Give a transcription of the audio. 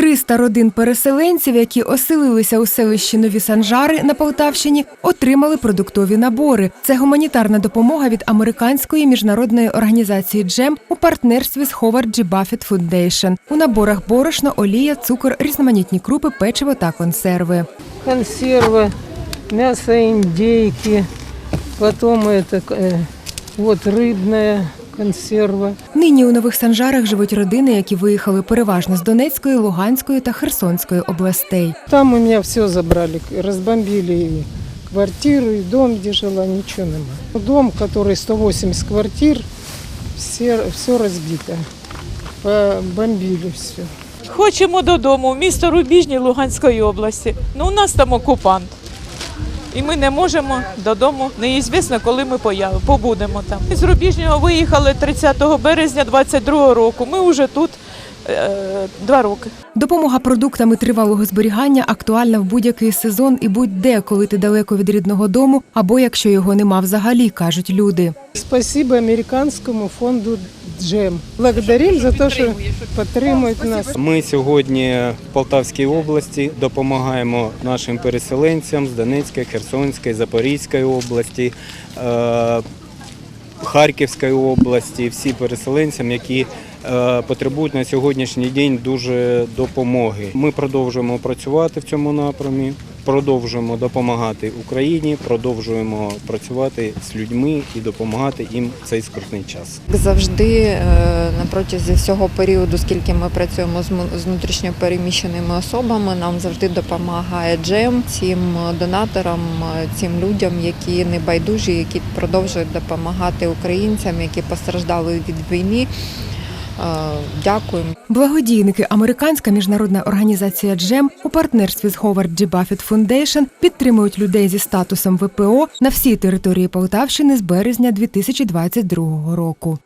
300 родин переселенців, які оселилися у селищі Нові Санжари на Полтавщині, отримали продуктові набори. Це гуманітарна допомога від американської міжнародної організації Джем у партнерстві з Howard G. Buffett Foundation. У наборах борошно, олія, цукор, різноманітні крупи, печиво та консерви. консервы, мясо индейки, потом это э, вот рыбная консерва. Нині у нових санжарах живуть родини, які виїхали переважно з Донецької, Луганської та Херсонської областей. Там у меня все забрали, разбомбили и квартиру, и дом, где жила, ничего нема. Дом, который 180 квартир, все, все разбито. Бомбили все. Хочемо додому, в місто Рубіжні Луганської області. Ну, у нас там окупант. І ми не можемо додому. Неізвісно, коли ми появ- побудемо там. З Рубіжнього виїхали 30 березня 22 року. Ми вже тут два роки. Допомога продуктами тривалого зберігання актуальна в будь-який сезон і будь-де, коли ти далеко від рідного дому, або якщо його нема взагалі, кажуть люди. Спасибо американскому фонду Джем. Благодарим за те, що підтримують нас. Ми сьогодні в Полтавській області допомагаємо нашим переселенцям з Донецької, Херсонської, Запорізької області, е, Харківської області, всі переселенцям, які е, потребують на сьогоднішній день дуже допомоги. Ми продовжуємо працювати в цьому напрямі, продовжуємо допомагати Україні, продовжуємо працювати з людьми і допомагати їм в цей скрутний час. Завжди, е, на протязі всього періоду, скільки ми працюємо з внутрішньо переміщеними особами, нам завжди допомагає джем цим донаторам, е, цим людям, які не байдужі, які продовжують допомагати українцям, які постраждали від війни. Е, Дякуємо. Благодійники американська міжнародна організація Джем у партнерстві з Howard G. Buffett Foundation підтримують людей зі статусом ВПО на всій території Полтавщини з березня 2022 року.